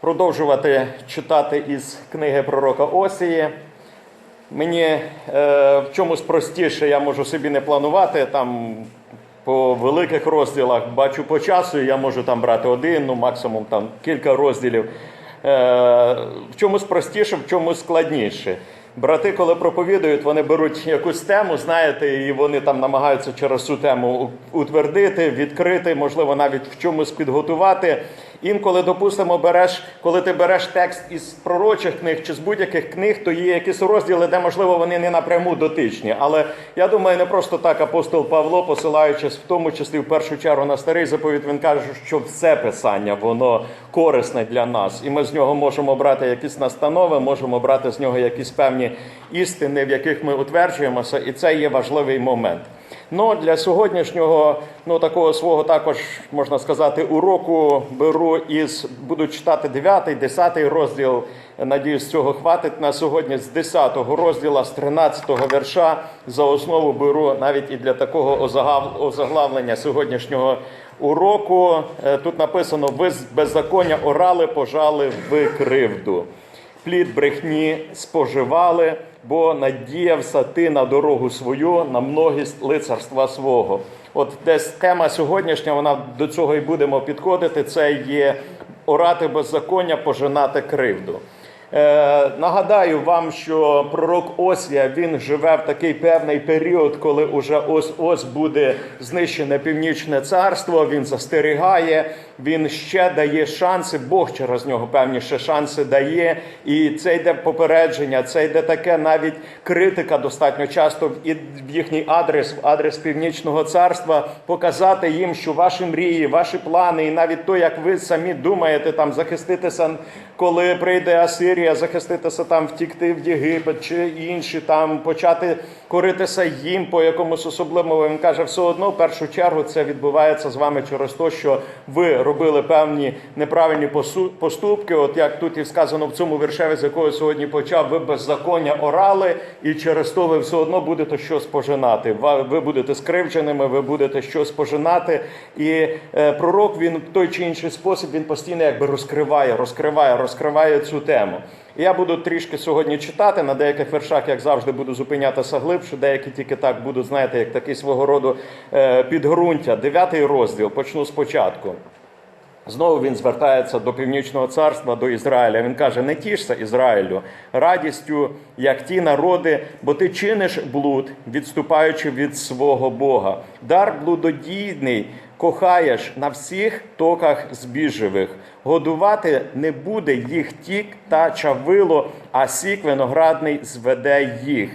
продовжувати читати із книги пророка Осії. Мені е, в чомусь простіше, я можу собі не планувати там по великих розділах, бачу по часу, я можу там брати один, ну максимум там кілька розділів. Е, в чомусь простіше, в чомусь складніше. Брати, коли проповідують, вони беруть якусь тему, знаєте, і вони там намагаються через цю тему утвердити, відкрити, можливо, навіть в чомусь підготувати. Інколи, допустимо, береш, коли ти береш текст із пророчих книг чи з будь-яких книг, то є якісь розділи, де, можливо, вони не напряму дотичні. Але я думаю, не просто так апостол Павло, посилаючись в тому числі в першу чергу на старий заповіт, він каже, що все писання воно корисне для нас, і ми з нього можемо брати якісь настанови, можемо брати з нього якісь певні істини, в яких ми утверджуємося, і це є важливий момент. Ну для сьогоднішнього, ну такого свого також можна сказати, уроку беру із буду читати 9, 10 розділ. Надіюсь, цього хватить на сьогодні з 10 розділу, з 13 вірша за основу беру навіть і для такого озаглавлення сьогоднішнього уроку. Е, Тут написано: ви з беззаконня орали, пожали в кривду. Плід брехні споживали, бо надіявся ти на дорогу свою, на многість лицарства свого. От десь тема сьогоднішня, вона до цього і будемо підходити. Це є орати беззаконня, пожинати кривду. Е, нагадаю вам, що пророк Осія він живе в такий певний період, коли уже ось ось буде знищене північне царство. Він застерігає, він ще дає шанси. Бог через нього певні ще шанси дає. І це йде попередження, це йде таке навіть критика достатньо часто і- в їхній адрес, в адрес північного царства, показати їм, що ваші мрії, ваші плани, і навіть то, як ви самі думаєте, там захиститися, коли прийде Асирія, захиститися там, втікти в Єгипет чи інші там почати коритися їм по якомусь особливому. Він каже, все одно в першу чергу це відбувається з вами через те, що ви робили певні неправильні поступки. От як тут і сказано в цьому віршеві, з якого сьогодні почав, ви беззаконня орали, і через то ви все одно будете щось пожинати. Ви будете скривдженими, ви будете щось пожинати. І е, пророк він в той чи інший спосіб він постійно якби розкриває, розкриває, розкриває цю тему. Я буду трішки сьогодні читати на деяких вершах, як завжди, буду зупинятися глибше, деякі тільки так будуть, знаєте, як такий свого роду е, підґрунтя. Дев'ятий розділ, почну спочатку. Знову він звертається до північного царства, до Ізраїля. Він каже: не тішся Ізраїлю радістю, як ті народи, бо ти чиниш блуд, відступаючи від свого Бога. Дар блудодійний кохаєш на всіх токах збіжевих. Годувати не буде їх тік та чавило, а сік виноградний зведе їх.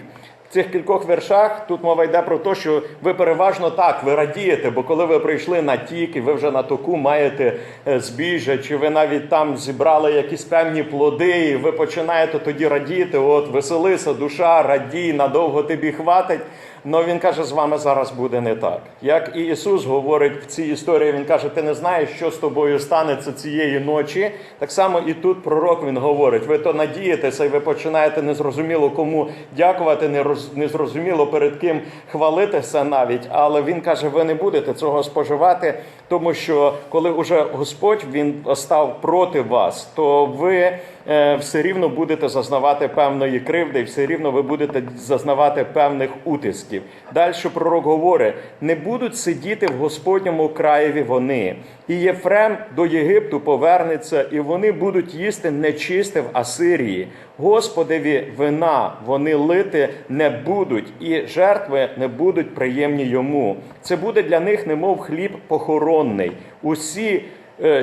Цих кількох віршах тут мова йде про те, що ви переважно так, ви радієте, бо коли ви прийшли на тік і ви вже на току маєте е, збіжжя, чи ви навіть там зібрали якісь певні плоди, і ви починаєте тоді радіти, от веселися, душа, радій, надовго тобі хватить. Но він каже, з вами зараз буде не так. Як і Ісус говорить в цій історії, він каже: ти не знаєш, що з тобою станеться цієї ночі. Так само і тут пророк він говорить: ви то надієтеся, і ви починаєте незрозуміло кому дякувати, не роз- незрозуміло перед ким хвалитися навіть. Але він каже, ви не будете цього споживати, тому що коли уже Господь він став проти вас, то ви все рівно будете зазнавати певної кривди, і все рівно ви будете зазнавати певних утисків. Далі пророк говорить: не будуть сидіти в Господньому краєві вони, і Єфрем до Єгипту повернеться, і вони будуть їсти нечисте в Асирії. Господеві вина вони лити не будуть, і жертви не будуть приємні йому. Це буде для них, немов хліб похоронний. Усі е,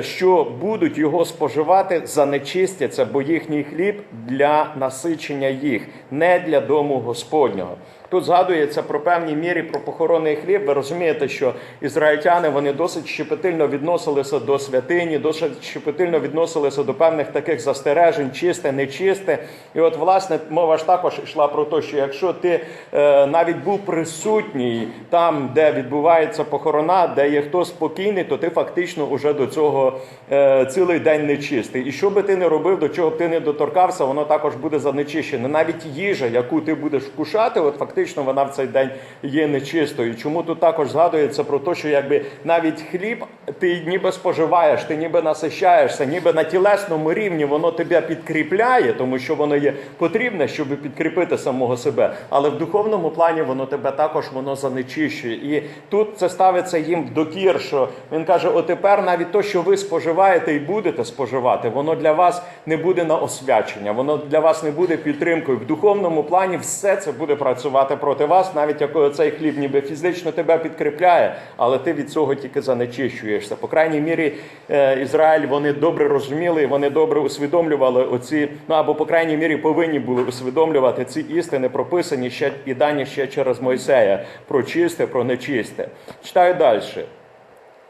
що будуть його споживати, занечистяться, бо їхній хліб для насичення їх, не для дому Господнього. Тут згадується про певній мірі про похоронний хліб. Ви розумієте, що ізраїльтяни вони досить щепетильно відносилися до святині, досить щепетильно відносилися до певних таких застережень, чисте, нечисте. І от, власне, мова ж також йшла про те, що якщо ти е, навіть був присутній там, де відбувається похорона, де є хтось спокійний, то ти фактично уже до цього е, цілий день нечистий. І що би ти не робив, до чого б ти не доторкався, воно також буде занечищене. Навіть їжа, яку ти будеш вкушати, от фактично. Фактично вона в цей день є нечистою. Чому тут також згадується про те, що якби навіть хліб ти ніби споживаєш, ти ніби насищаєшся, ніби на тілесному рівні воно тебе підкріпляє, тому що воно є потрібне, щоб підкріпити самого себе. Але в духовному плані воно тебе також воно занечищує. І тут це ставиться їм в докір, що він каже: отепер навіть то, що ви споживаєте і будете споживати, воно для вас не буде на освячення, воно для вас не буде підтримкою. В духовному плані все це буде працювати проти вас, навіть як цей хліб ніби фізично тебе підкріпляє, але ти від цього тільки занечищуєшся. По крайній мірі, е, Ізраїль вони добре розуміли, вони добре усвідомлювали оці, ну або по крайній мірі повинні були усвідомлювати ці істини, прописані ще і дані ще через Мойсея про чисте, про нечисте. Читаю далі.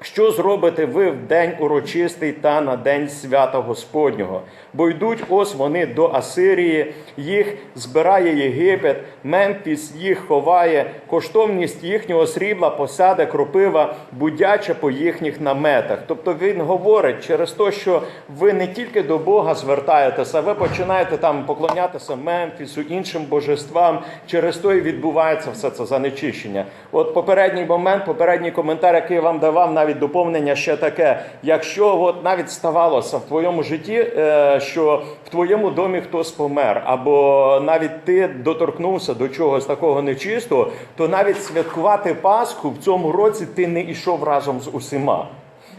Що зробите ви в день урочистий та на день свята Господнього? Бо йдуть ось вони до Асирії, їх збирає Єгипет, Мемфіс їх ховає, коштовність їхнього срібла посяде кропива, будяче по їхніх наметах. Тобто він говорить через те, що ви не тільки до Бога звертаєтеся, ви починаєте там поклонятися Мемфісу, іншим божествам. Через то і відбувається все це занечищення. От попередній момент, попередній коментар, який я вам давав, навіть доповнення ще таке. Якщо от навіть ставалося в твоєму житті, е, що в твоєму домі хтось помер, або навіть ти доторкнувся до чогось такого нечистого, то навіть святкувати Пасху в цьому році ти не йшов разом з усіма.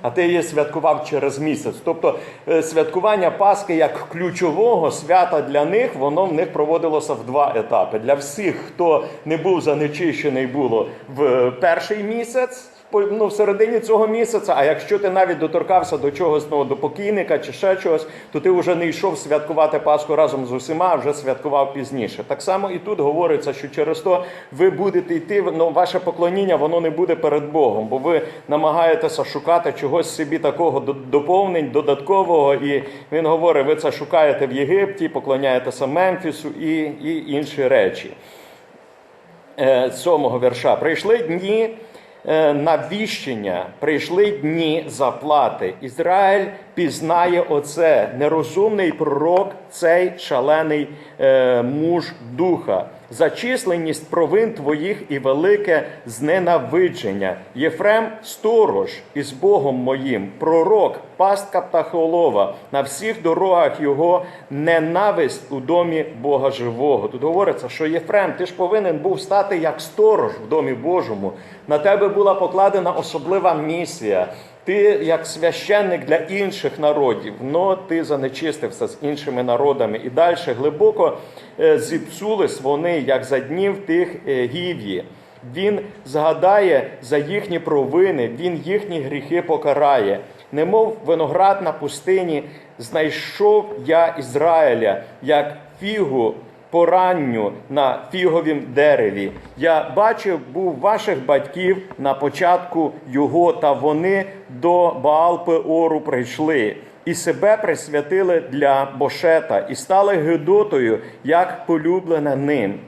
А ти її святкував через місяць. Тобто е, святкування Пасхи як ключового свята для них, воно в них проводилося в два етапи. Для всіх, хто не був занечищений, було в перший місяць. Ну, в середині цього місяця, а якщо ти навіть доторкався до чогось ну, до покійника чи ще чогось, то ти вже не йшов святкувати Пасху разом з усіма, а вже святкував пізніше. Так само і тут говориться, що через то ви будете йти, ну, ваше поклоніння воно не буде перед Богом, бо ви намагаєтеся шукати чогось собі такого до- доповнень, додаткового. І він говорить, ви це шукаєте в Єгипті, поклоняєтеся Мемфісу і, і інші речі. Е, сьомого вірша. Прийшли дні е, навіщення, прийшли дні заплати. Ізраїль пізнає оце. Нерозумний пророк, цей шалений е, муж духа. За численність провин твоїх і велике зненавидження. Єфрем сторож із Богом моїм, пророк, пастка птахолова, на всіх дорогах його ненависть у домі Бога живого. Тут говориться, що Єфрем, ти ж повинен був стати як сторож в домі Божому. На тебе була покладена особлива місія. Ти як священник для інших народів, но ти занечистився з іншими народами. І далі глибоко е, зіпсулись вони, як за днів тих е, гів'ї. Він згадає за їхні провини, він їхні гріхи покарає. Немов виноград на пустині, знайшов я Ізраїля, як фігу поранню на фіговім дереві. Я бачив, був ваших батьків на початку його, та вони до Баал-Пеору прийшли. І себе присвятили для Бошета, і стали гидотою, як полюблена ним.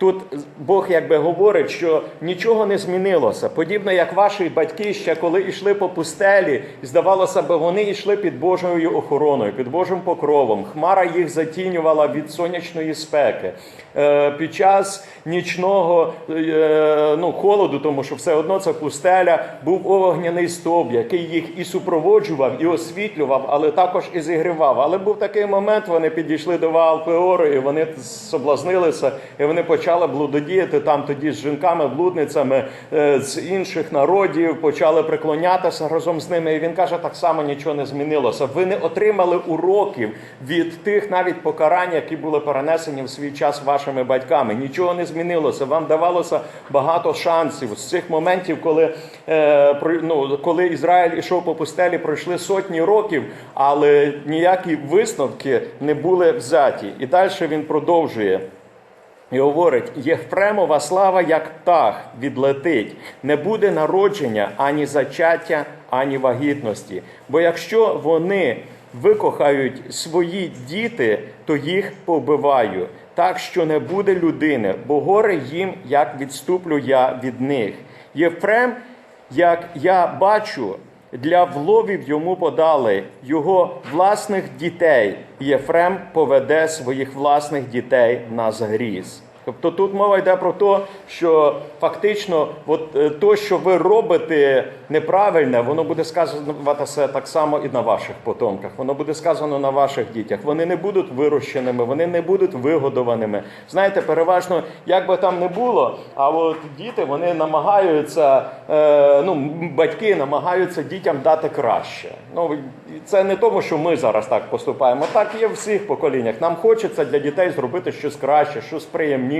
Тут Бог якби говорить, що нічого не змінилося. Подібно як ваші батьки ще коли йшли по пустелі, здавалося б, вони йшли під Божою охороною, під Божим покровом. Хмара їх затінювала від сонячної спеки. Е, Під час нічного е, ну, холоду, тому що все одно це пустеля, був вогняний стовп, який їх і супроводжував, і освітлював, але також і зігрівав. Але був такий момент, вони підійшли до Ваал-Пеору, і вони соблазнилися, і вони почали блудодіяти там тоді з жінками, блудницями е, з інших народів, почали приклонятися разом з ними. І він каже, так само нічого не змінилося. Ви не отримали уроків від тих навіть покарань, які були перенесені в свій час вашими батьками. Нічого не змінилося. Вам давалося багато шансів з цих моментів, коли, е, ну, коли Ізраїль ішов по пустелі, пройшли сотні років, але ніякі висновки не були взяті. І далі він продовжує. І говорить: Єфремова слава, як птах, відлетить, не буде народження ані зачаття, ані вагітності. Бо якщо вони викохають свої діти, то їх побиваю, так що не буде людини, бо горе їм, як відступлю я від них. Єфрем, як я бачу, для вловів йому подали його власних дітей. Єфрем поведе своїх власних дітей на згріз. Тобто тут мова йде про те, що фактично, от е, то, що ви робите неправильне, воно буде сказуватися так само і на ваших потомках. Воно буде сказано на ваших дітях. Вони не будуть вирощеними, вони не будуть вигодованими. Знаєте, переважно, як би там не було, а от діти вони намагаються, е, ну батьки намагаються дітям дати краще. Ну це не тому, що ми зараз так поступаємо. Так є в всіх поколіннях. Нам хочеться для дітей зробити щось краще, щось приємніше.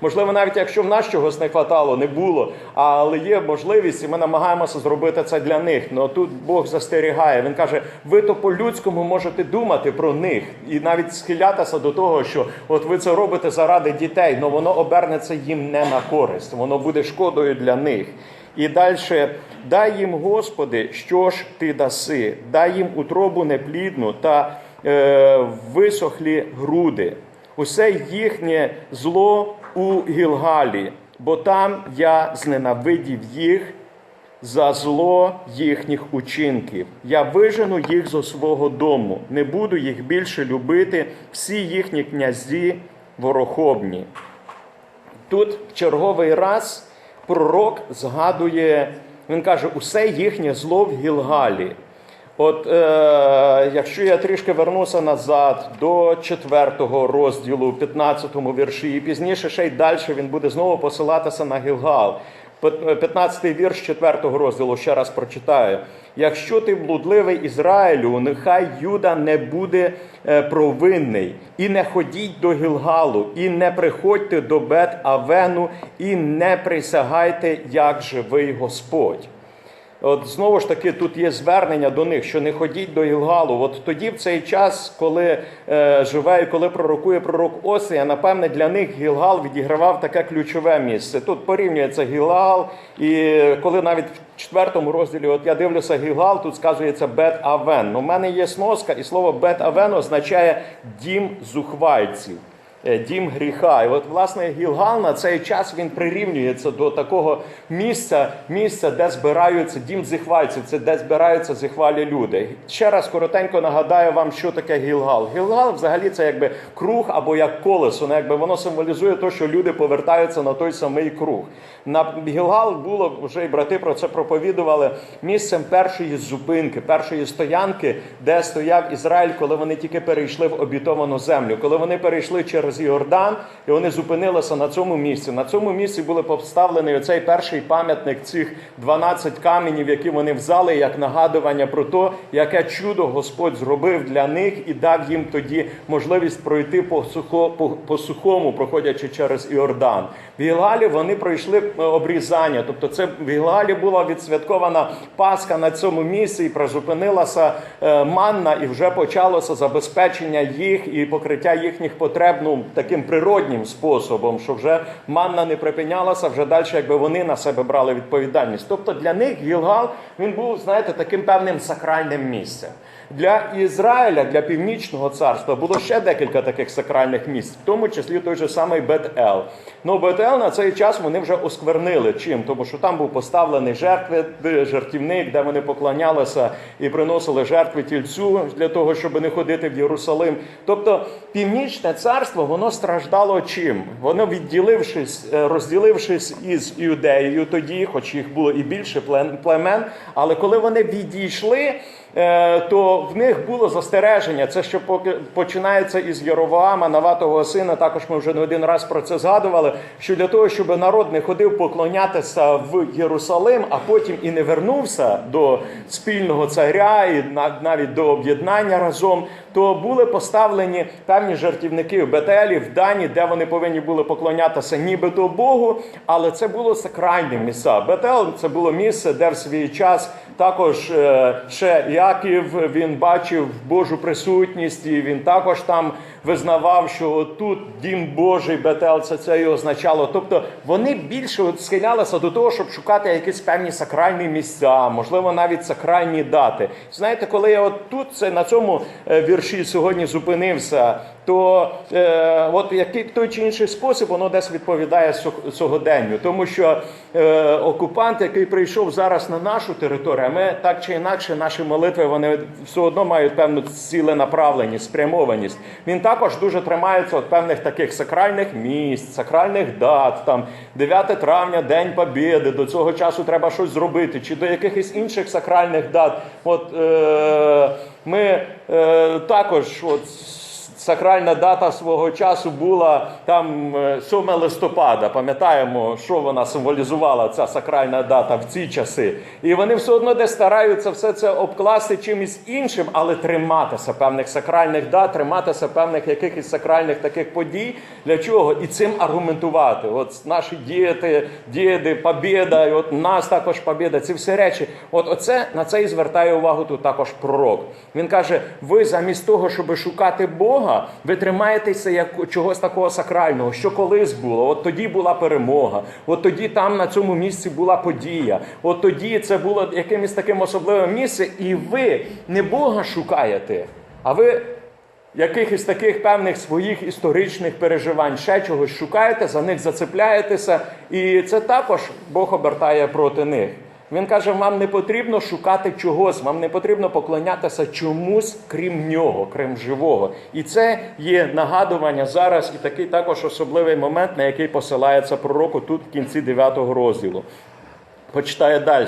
Можливо, навіть якщо в нас чогось не хватало, не було, але є можливість, і ми намагаємося зробити це для них. Ну тут Бог застерігає. Він каже: ви то по-людському можете думати про них і навіть схилятися до того, що от ви це робите заради дітей, але воно обернеться їм не на користь, воно буде шкодою для них. І далі дай їм, Господи, що ж ти даси, дай їм утробу неплідну та е, висохлі груди, усе їхнє зло у Гілгалі, бо там я зненавидів їх за зло їхніх учинків. Я вижену їх зо свого дому, не буду їх більше любити, всі їхні князі ворохобні. Тут в черговий раз пророк згадує, він каже, усе їхнє зло в Гілгалі. От е, якщо я трішки вернуся назад до 4 розділу, 15 вірші, і пізніше ще й далі він буде знову посилатися на Гілгал. 15 вірш 4 розділу ще раз прочитаю. Якщо ти блудливий Ізраїлю, нехай Юда не буде е, провинний, і не ходіть до Гілгалу, і не приходьте до Бет Авену, і не присягайте, як живий Господь. От знову ж таки, тут є звернення до них, що не ходіть до Гілгалу. От тоді, в цей час, коли е, живе і коли пророкує пророк Осія, напевне, для них Гілгал відігравав таке ключове місце. Тут порівнюється Гілгал, і коли навіть в четвертому розділі, от я дивлюся Гілгал, тут сказується Бет Авен. У мене є сноска, і слово Бет Авен означає дім зухвальців. Е, Дім гріха. І от, власне, Гілгал на цей час він прирівнюється до такого місця, місця, де збираються дім зихвальців, це де збираються зихвалі люди. Ще раз коротенько нагадаю вам, що таке Гілгал. Гілгал взагалі це якби круг або як колесо. Ну, якби воно символізує те, що люди повертаються на той самий круг. На Гілгал було вже і брати про це проповідували місцем першої зупинки, першої стоянки, де стояв Ізраїль, коли вони тільки перейшли в обітовану землю, коли вони перейшли через Йордан, і вони зупинилися на цьому місці. На цьому місці були поставлений оцей перший пам'ятник цих 12 каменів, які вони взяли як нагадування про те, яке чудо Господь зробив для них і дав їм тоді можливість пройти по, сухо, по, по сухому, проходячи через Іордан. В Гілгалі вони пройшли е, обрізання, тобто це в Гілгалі була відсвяткована Пасха на цьому місці, і призупинилася е, манна, і вже почалося забезпечення їх і покриття їхніх потреб таким природнім способом, що вже манна не припинялася, вже далі, якби вони на себе брали відповідальність. Тобто для них Гілгал він був, знаєте, таким певним сакральним місцем. Для Ізраїля, для північного царства було ще декілька таких сакральних місць, в тому числі той же самий Бет-Ел. Ну, Бет-Ел на цей час вони вже осквернили чим, тому що там був поставлений жертви, жертівник, де вони поклонялися і приносили жертви тільцю для того, щоб не ходити в Єрусалим. Тобто північне царство воно страждало чим? Воно відділившись, е, розділившись із Іудеєю тоді, хоч їх було і більше племен, але коли вони відійшли. Е, то в них було застереження. Це що починається із Єровоама, Наватого сина. Також ми вже не один раз про це згадували. Що для того, щоб народ не ходив поклонятися в Єрусалим, а потім і не вернувся до спільного царя, і на- навіть до об'єднання разом, то були поставлені певні жертівники в Бетелі, в Дані, де вони повинні були поклонятися нібито Богу, але це було сакральне місце. Бетел це було місце, де в свій час також е, ще Яків він бачив Божу присутність, і він також там визнавав, що тут дім Божий, Бетел, це це і означало. Тобто вони більше от схилялися до того, щоб шукати якісь певні сакральні місця, можливо, навіть сакральні дати. Знаєте, коли я от тут це на цьому е, вірші сьогодні зупинився, то е, от який той чи інший спосіб воно десь відповідає сьо- сьогоденню, тому що е, окупант, який прийшов зараз на нашу територію, а ми так чи інакше наші молитви вони все одно мають певну ціленаправленість, спрямованість. Він також дуже тримаються от певних таких сакральних місць, сакральних дат. Там 9 травня, День Побєди, до цього часу треба щось зробити, чи до якихось інших сакральних дат. От е, ми е, також от, Сакральна дата свого часу була там е, 7 листопада. Пам'ятаємо, що вона символізувала ця сакральна дата в ці часи. І вони все одно десь стараються все це обкласти чимось іншим, але триматися певних сакральних дат, триматися певних якихось сакральних таких подій. Для чого? І цим аргументувати. От наші діти, діди, побєда, і от нас також побєда. Ці всі речі. От оце на це і звертає увагу тут також пророк. Він каже: ви замість того, щоб шукати Бога, ви тримаєтеся як чогось такого сакрального, що колись було. От тоді була перемога, от тоді там на цьому місці була подія. От тоді це було якимось таким особливим місцем, і ви не Бога шукаєте, а ви. Якихось таких певних своїх історичних переживань, ще чогось шукаєте, за них зацепляєтеся, і це також Бог обертає проти них. Він каже: вам не потрібно шукати чогось, вам не потрібно поклонятися чомусь, крім нього, крім живого. І це є нагадування зараз, і такий також особливий момент, на який посилається пророку тут в кінці 9 розділу. Почитає далі.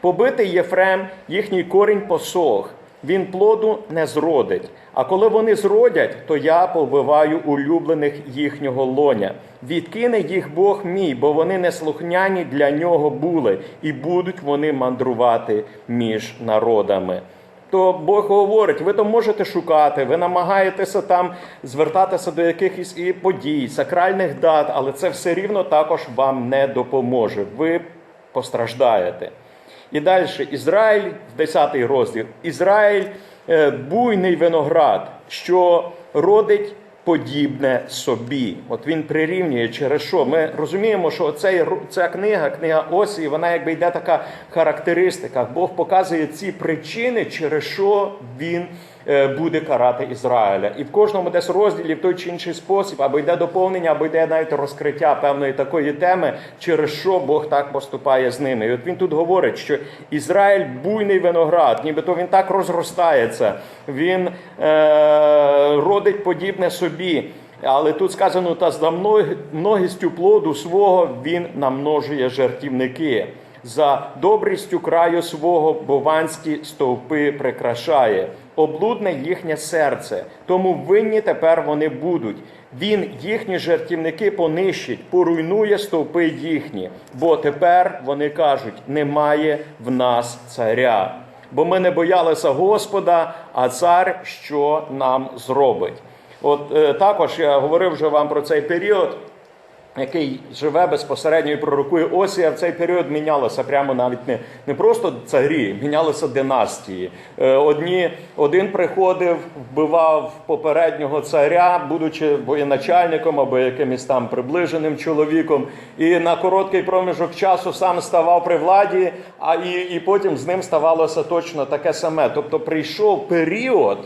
Побитий Єфрем, їхній корінь посох, він плоду не зродить. А коли вони зродять, то я повбиваю улюблених їхнього лоня. Відкине їх Бог мій, бо вони неслухняні для нього були, і будуть вони мандрувати між народами. То Бог говорить, ви то можете шукати, ви намагаєтеся там звертатися до якихось і подій, сакральних дат, але це все рівно також вам не допоможе. Ви постраждаєте. І далі Ізраїль, в 10 розділ, Ізраїль е, буйний виноград, що родить подібне собі. От він прирівнює через що. Ми розуміємо, що цей, ця книга, книга Осії, вона якби йде така характеристика. Бог показує ці причини, через що він буде карати Ізраїля. І в кожному десь розділі в той чи інший спосіб, або йде доповнення, або йде навіть розкриття певної такої теми, через що Бог так поступає з ними. І от він тут говорить, що Ізраїль буйний виноград, нібито він так розростається, він е, родить подібне собі. Але тут сказано, та за мног- многістю плоду свого він намножує жертівники. За добрістю краю свого бованські стовпи прикрашає, облудне їхнє серце, тому винні тепер вони будуть. Він їхні жертівники понищить, поруйнує стовпи їхні, бо тепер вони кажуть: немає в нас царя. Бо ми не боялися Господа, а цар що нам зробить. От е, також я говорив вже вам про цей період який живе безпосередньо і пророкує Осія, в цей період мінялося прямо навіть не, не просто царі, мінялися династії. Е, Одні, один приходив, вбивав попереднього царя, будучи воєначальником або якимось там приближеним чоловіком, і на короткий проміжок часу сам ставав при владі, а і, і потім з ним ставалося точно таке саме. Тобто прийшов період,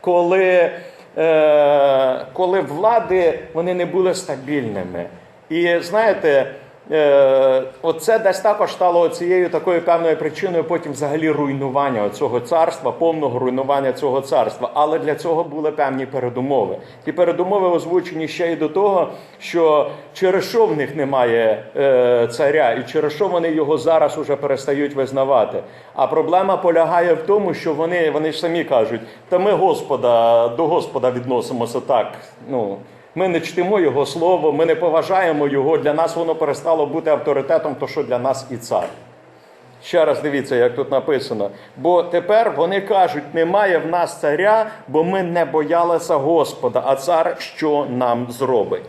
коли е, коли влади вони не були стабільними. І знаєте, е, оце десь також стало цією такою певною причиною потім взагалі руйнування цього царства, повного руйнування цього царства. Але для цього були певні передумови. Ті передумови озвучені ще й до того, що через що в них немає е, царя, і через що вони його зараз уже перестають визнавати. А проблема полягає в тому, що вони, вони ж самі кажуть, та ми Господа до Господа відносимося так. Ну, ми не чтимо Його слово, ми не поважаємо Його. Для нас воно перестало бути авторитетом, то що для нас і цар. Ще раз дивіться, як тут написано. Бо тепер вони кажуть, немає в нас царя, бо ми не боялися Господа, а цар що нам зробить?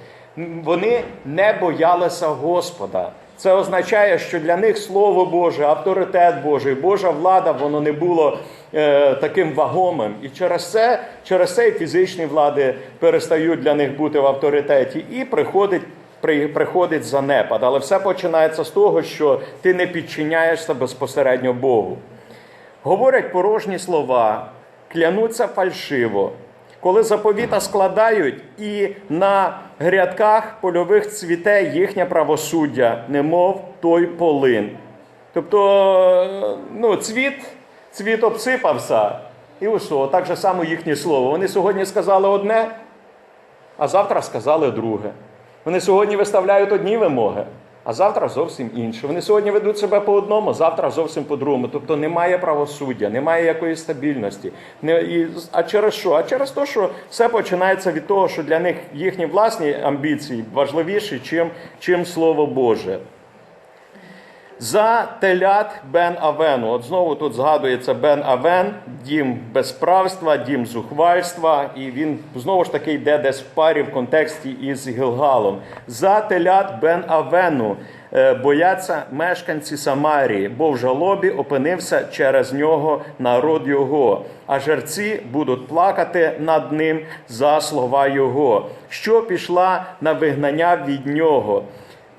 Вони не боялися Господа. Це означає, що для них Слово Боже, авторитет Божий, Божа влада, воно не було е, таким вагомим. І через це, через це і фізичні влади перестають для них бути в авторитеті. І приходить при, приходить занепад. Але все починається з того, що ти не підчиняєшся безпосередньо Богу. Говорять порожні слова, клянуться фальшиво. Коли заповіта складають, і на грядках польових цвіте їхнє правосуддя, немов той полин. Тобто, ну, цвіт, цвіт обсипався, і ось, так же само їхнє слово. Вони сьогодні сказали одне, а завтра сказали друге. Вони сьогодні виставляють одні вимоги, а завтра зовсім інше. Вони сьогодні ведуть себе по одному, завтра зовсім по-другому. Тобто немає правосуддя, немає якоїсь стабільності. Не, і, а через що? А через те, що все починається від того, що для них їхні власні амбіції важливіші, чим, чим Слово Боже. За телят Бен Авену. От знову тут згадується Бен Авен, дім безправства, дім зухвальства, і він знову ж таки йде десь в парі в контексті із Гілгалом. За телят Бен Авену е, бояться мешканці Самарії, бо в жалобі опинився через нього народ його, а жерці будуть плакати над ним за слова його, що пішла на вигнання від нього.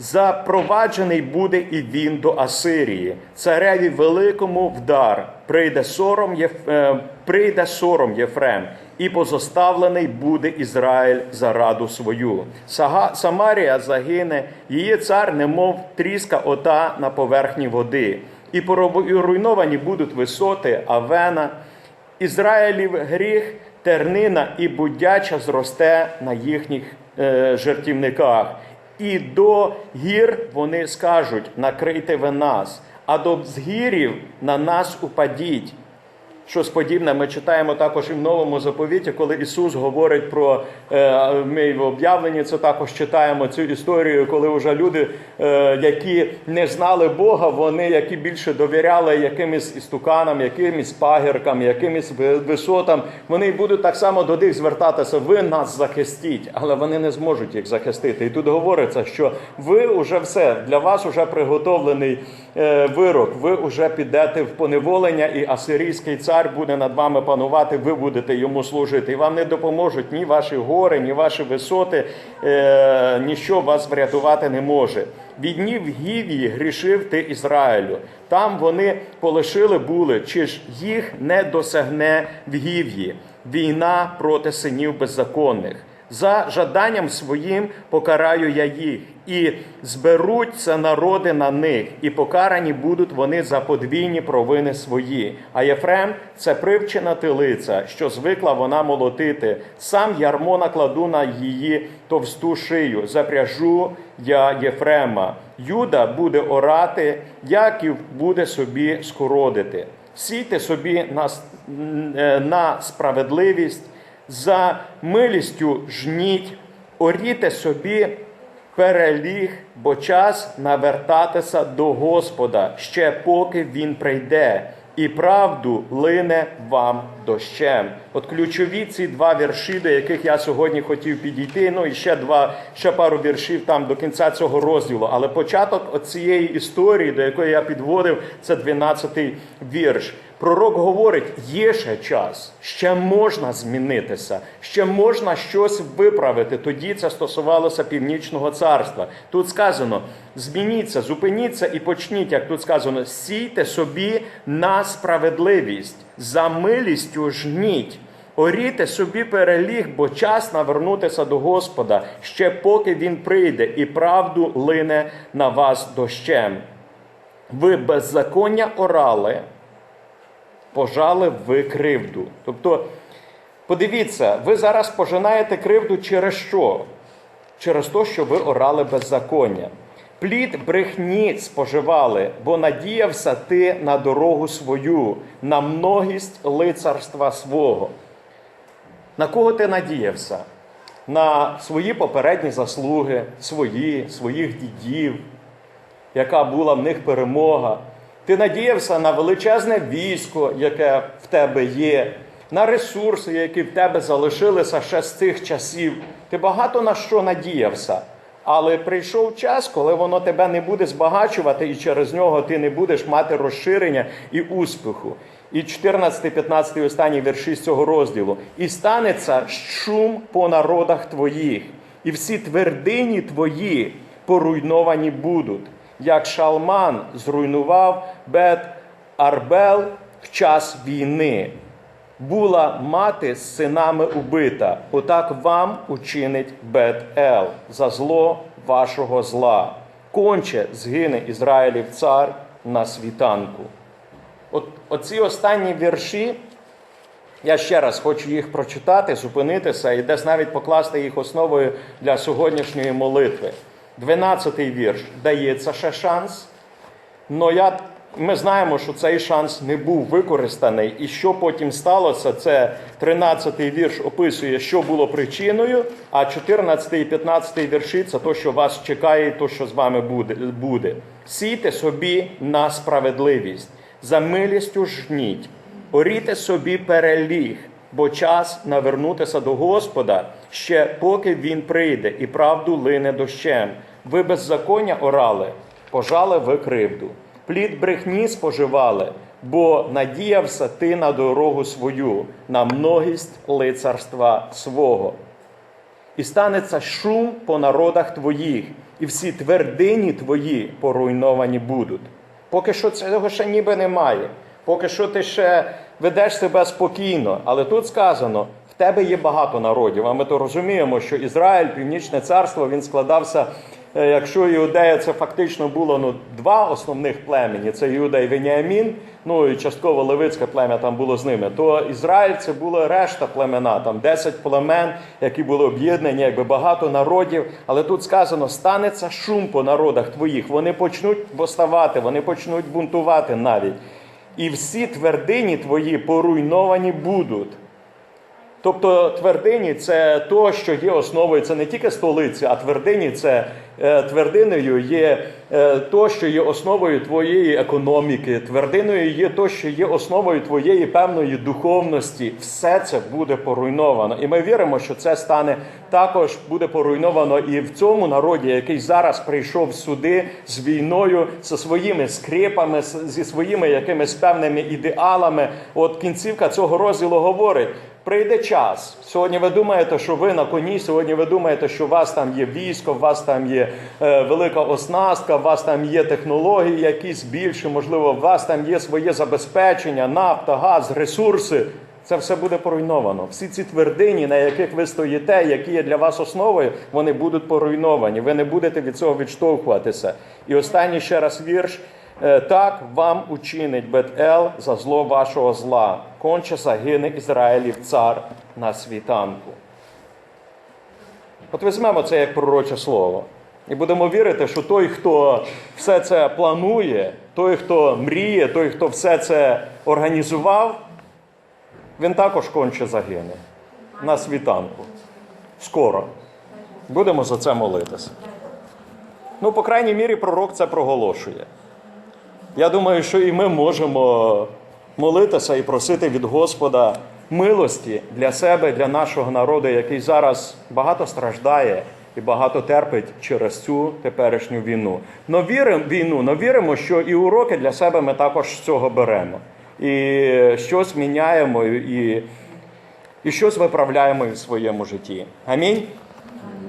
Запроваджений буде і він до Асирії, цареві великому вдар. Прийде сором, Єф... е, прийде сором Єфрем, і позоставлений буде Ізраїль за раду свою. Сага... Самарія загине, її цар, немов тріска ота на поверхні води, і поруйновані будуть висоти Авена. Ізраїлів гріх, тернина і будяча зросте на їхніх е, жертівниках. І до гір вони скажуть: накрийте ви нас, а до згірів на нас упадіть. Щось подібне ми читаємо також і в новому заповіті, коли Ісус говорить про е, ми в об'явленні, це також читаємо цю історію, коли вже люди, е, які не знали Бога, вони які більше довіряли якимось істуканам, якимось пагіркам, якимось висотам, вони будуть так само до них звертатися. Ви нас захистіть, але вони не зможуть їх захистити. І тут говориться, що ви вже все для вас вже приготовлений е, вирок. Ви вже підете в поневолення, і асирійський цар буде над вами панувати. Ви будете йому служити. І вам не допоможуть ні ваші гори, ні ваші висоти, е, ніщо вас врятувати не може. Від днів Гівії грішив ти Ізраїлю. Там вони полишили були, чи ж їх не досягне в Гів'ї. Війна проти синів беззаконних. За жаданням своїм покараю я їх, і зберуться народи на них, і покарані будуть вони за подвійні провини свої. А Єфрем це привчена тилиця, що звикла вона молотити. Сам ярмо накладу на її товсту шию. Запряжу я Єфрема. Юда буде орати, Яків буде собі скородити. Сійте собі на, е, на справедливість за милістю жніть, оріте собі переліг, бо час навертатися до Господа, ще поки він прийде, і правду лине вам дощем. От ключові ці два вірші, до яких я сьогодні хотів підійти. Ну і ще два, ще пару віршів там до кінця цього розділу. Але початок цієї історії, до якої я підводив, це 12-й вірш. Пророк говорить, є ще час, ще можна змінитися, ще можна щось виправити. Тоді це стосувалося північного царства. Тут сказано: змініться, зупиніться і почніть, як тут сказано, сійте собі на справедливість, за милістю жніть. Оріте собі переліг, бо час навернутися до Господа, ще поки він прийде, і правду лине на вас дощем. Ви беззаконня орали, пожали ви кривду. Тобто, подивіться, ви зараз пожинаєте кривду через що? Через те, що ви орали беззаконня. Плід брехні споживали, бо надіявся ти на дорогу свою, на многість лицарства свого. На кого ти надіявся? На свої попередні заслуги, свої, своїх дідів, яка була в них перемога. Ти надіявся на величезне військо, яке в тебе є, на ресурси, які в тебе залишилися ще з тих часів. Ти багато на що надіявся. Але прийшов час, коли воно тебе не буде збагачувати, і через нього ти не будеш мати розширення і успіху. І 14-15 останні вірші з цього розділу. І станеться шум по народах твоїх, і всі твердині твої поруйновані будуть, як шалман зруйнував Бет Арбел в час війни. Була мати з синами убита, отак вам учинить Бет-Ел за зло вашого зла. Конче згине Ізраїлів цар на світанку. От, оці останні вірші Я ще раз хочу їх прочитати, зупинитися і десь навіть покласти їх основою для сьогоднішньої молитви. 12-й вірш. Дається ще шанс. Но я, ми знаємо, що цей шанс не був використаний. І що потім сталося, це 13-й вірш описує, що було причиною, а 14 і 15 вірші це то, що вас чекає, і то, що з вами буде. буде. Сійте собі на справедливість, за милістю жніть, оріте собі переліг, бо час навернутися до Господа ще поки він прийде, і правду лине дощем. Ви беззаконня орали, пожали ви кривду. Плід брехні споживали, бо надіявся ти на дорогу свою, на многість лицарства свого. І станеться шум по народах твоїх, і всі твердині твої поруйновані будуть. Поки що цього ще ніби немає. Поки що ти ще ведеш себе спокійно. Але тут сказано: в тебе є багато народів. А ми то розуміємо, що Ізраїль, Північне царство, він складався. е, Якщо Іудея це фактично було ну, два основних племені, це Іуда і Веніамін, ну і частково левицьке плем'я там було з ними, то Ізраїль це було решта племена, там 10 племен, які були об'єднані, якби багато народів. Але тут сказано: станеться шум по народах твоїх. Вони почнуть восставати, вони почнуть бунтувати навіть. І всі твердині твої поруйновані будуть. Тобто твердині це то, що є основою, це не тільки столиці, а твердині це е, твердиною є е, то, що є основою твоєї економіки, твердиною є то, що є основою твоєї певної духовності. Все це буде поруйновано. І ми віримо, що це стане також буде поруйновано і в цьому народі, який зараз прийшов сюди з війною, зі своїми скрипами, зі своїми якимись певними ідеалами. От кінцівка цього розділу говорить. Прийде час. Сьогодні ви думаєте, що ви на коні. Сьогодні ви думаєте, що у вас там є військо, у вас там є е, велика оснастка, у вас там є технології, якісь більші, можливо, у вас там є своє забезпечення, нафта, газ, ресурси. Це все буде поруйновано. Всі ці твердині, на яких ви стоїте, які є для вас основою, вони будуть поруйновані. Ви не будете від цього відштовхуватися. І останній ще раз вірш. Е, Так вам учинить Бет-Ел за зло вашого зла. Конче загине Ізраїлів цар на світанку. От візьмемо це як пророче слово. І будемо вірити, що той, хто все це планує, той, хто мріє, той, хто все це організував, він також конче загине на світанку. Скоро. Будемо за це молитися. Ну, по крайній мірі, пророк це проголошує. Я думаю, що і ми можемо молитися і просити від Господа милості для себе, для нашого народу, який зараз багато страждає і багато терпить через цю теперішню війну. Но віримо війну, но віримо, що і уроки для себе ми також з цього беремо. І щось міняємо, і, і щось виправляємо в своєму житті. Амінь.